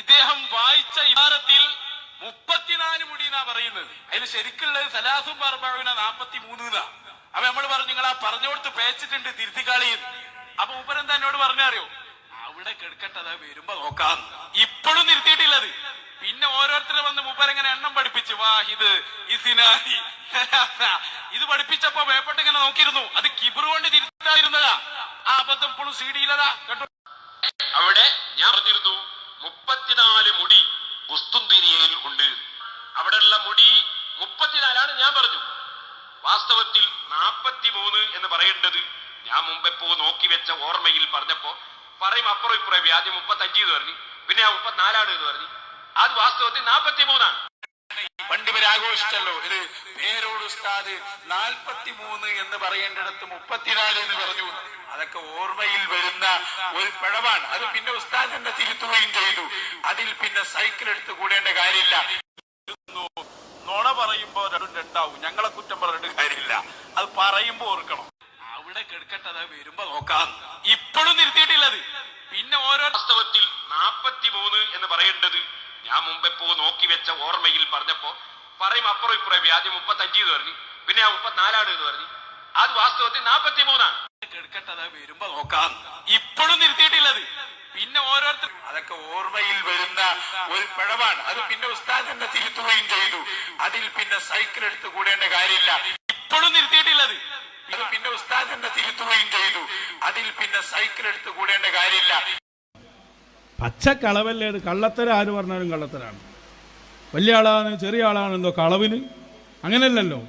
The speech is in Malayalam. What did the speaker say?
ഇദ്ദേഹം വായിച്ച ഇമാരത്തിൽ മുപ്പത്തിനാല് മുടി എന്നാ പറയുന്നത്. അതിൽ ശരിക്കുള്ളത് സലാസും പറമ്പഴുന നാപ്പത്തി മൂന്ന് അപ്പൊ നമ്മൾ പറഞ്ഞു നിങ്ങൾ ആ പറഞ്ഞുകൊടുത്ത് പേച്ചിട്ടുണ്ട് തിരുത്തിക്കാളിയും അപ്പൊ ഉപരെന്താ എന്നോട് പറഞ്ഞറിയോ? അവിടെ കിടക്കട്ടെ അതാ വരുമ്പോ നോക്കാം. ഇപ്പോഴും നിർത്തിയിട്ടില്ലത് പിന്നെ ഓരോരുത്തരും വന്ന് മുപ്പരങ്ങനെ എണ്ണം പഠിപ്പിച്ചു വാഹിദ് ഇസിനായി ഇത് പഠിപ്പിച്ചപ്പോ വേപ്പട്ട് ഇങ്ങനെ നോക്കിയിരുന്നു. അത് കിബിറ് കൊണ്ട് തിരുത്തായിരുന്നതാ ആ അബദ്ധം ഇപ്പോഴും സി ഡിയിലതാ. കേട്ടോ അവിടെ ഞാൻ പറഞ്ഞിരുന്നു മുപ്പത്തിനാല് മുടി ഉസ്തുന്തിരിയയിൽ ഉണ്ട്. അവിടെയുള്ള മുടി മുപ്പത്തിനാലാണ് ഞാൻ പറഞ്ഞു. വാസ്തവത്തിൽ നാപ്പത്തി മൂന്ന് എന്ന് പറയേണ്ടത് ഞാൻ മുമ്പെപ്പോ നോക്കി വെച്ച ഓർമ്മയിൽ പറഞ്ഞപ്പോ പറയും അപ്പുറം ഇപ്പുറം ആദ്യം മുപ്പത്തഞ്ച് എന്ന് പറഞ്ഞു പിന്നെ ആ മുപ്പത്തിനാലാണ് എന്ന് പറഞ്ഞു. അത് വാസ്തവത്തിൽ നാപ്പത്തി മൂന്നാണ് പണ്ട് ആഘോഷിച്ചല്ലോ. ഇത് പേരോട് ഉസ്താദ് നാൽപ്പത്തി മൂന്ന് എന്ന് പറയേണ്ടിടത്ത് മുപ്പത്തിനാല് എന്ന് പറഞ്ഞു. അതൊക്കെ ഓർമ്മയിൽ വരുന്ന ഒരു പിഴവാണ്. അത് പിന്നെ ഉസ്താദ് തന്നെ തിരുത്തുകയും ചെയ്തു. അതിൽ പിന്നെ സൈക്കിൾ എടുത്ത് കൂടേണ്ട കാര്യമില്ല. നുണ പറയുമ്പോ രണ്ടും രണ്ടാവും. ഞങ്ങളെ കുറ്റം പറഞ്ഞിട്ട് കാര്യമില്ല. അത് പറയുമ്പോ ഓർക്കണം. അവിടെ കിടക്കട്ടെ അതാ വരുമ്പോ നോക്കാം. ഇപ്പോഴും നിർത്തിയിട്ടില്ലത് പിന്നെ ഓരോ വാസ്തവത്തിൽ നാപ്പത്തി മൂന്ന് എന്ന് പറയേണ്ടത് ഞാൻ മുമ്പെപ്പോ നോക്കി വെച്ച ഓർമ്മയിൽ പറഞ്ഞപ്പോ പറയും അപ്പുറം ഇപ്പുറം ആദ്യം മുപ്പത്തഞ്ച് എന്ന് പറഞ്ഞു. പിന്നെ ആ മുപ്പത്തിനാലാണ് എന്ന് പറഞ്ഞു. അത് വാസ്തവത്തിൽ നാപ്പത്തി മൂന്നാണ് കിടക്കട്ടെ അതാ വരുമ്പോ നോക്കാം. ഇപ്പോഴും നിർത്തിയിട്ടില്ലത്. പിന്നെ ഓരോരുത്തർ അതൊക്കെ ഓർമ്മയിൽ വരുന്ന ഒരു പിഴവാണ്. അത് പിന്നെ ഉസ്താദ് തന്നെ തിരുത്തുകയും ചെയ്തു. അതിൽ പിന്നെ സൈക്കിൾ എടുത്ത് കൂടേണ്ട കാര്യമില്ല. ഇപ്പോഴും നിർത്തിയിട്ടില്ലത്. അത് പിന്നെ ഉസ്താദ് തന്നെ തിരുത്തുകയും ചെയ്തു. അതിൽ പിന്നെ സൈക്കിൾ എടുത്ത് കൂടേണ്ട കാര്യമില്ല. പച്ചക്കളവല്ലേ അത് കള്ളത്തരം ആര് പറഞ്ഞാലും കള്ളത്തരാണ്. വലിയ ആളാണ് ചെറിയ ആളാണെന്തോ കളവിന്. അങ്ങനെയല്ലല്ലോ.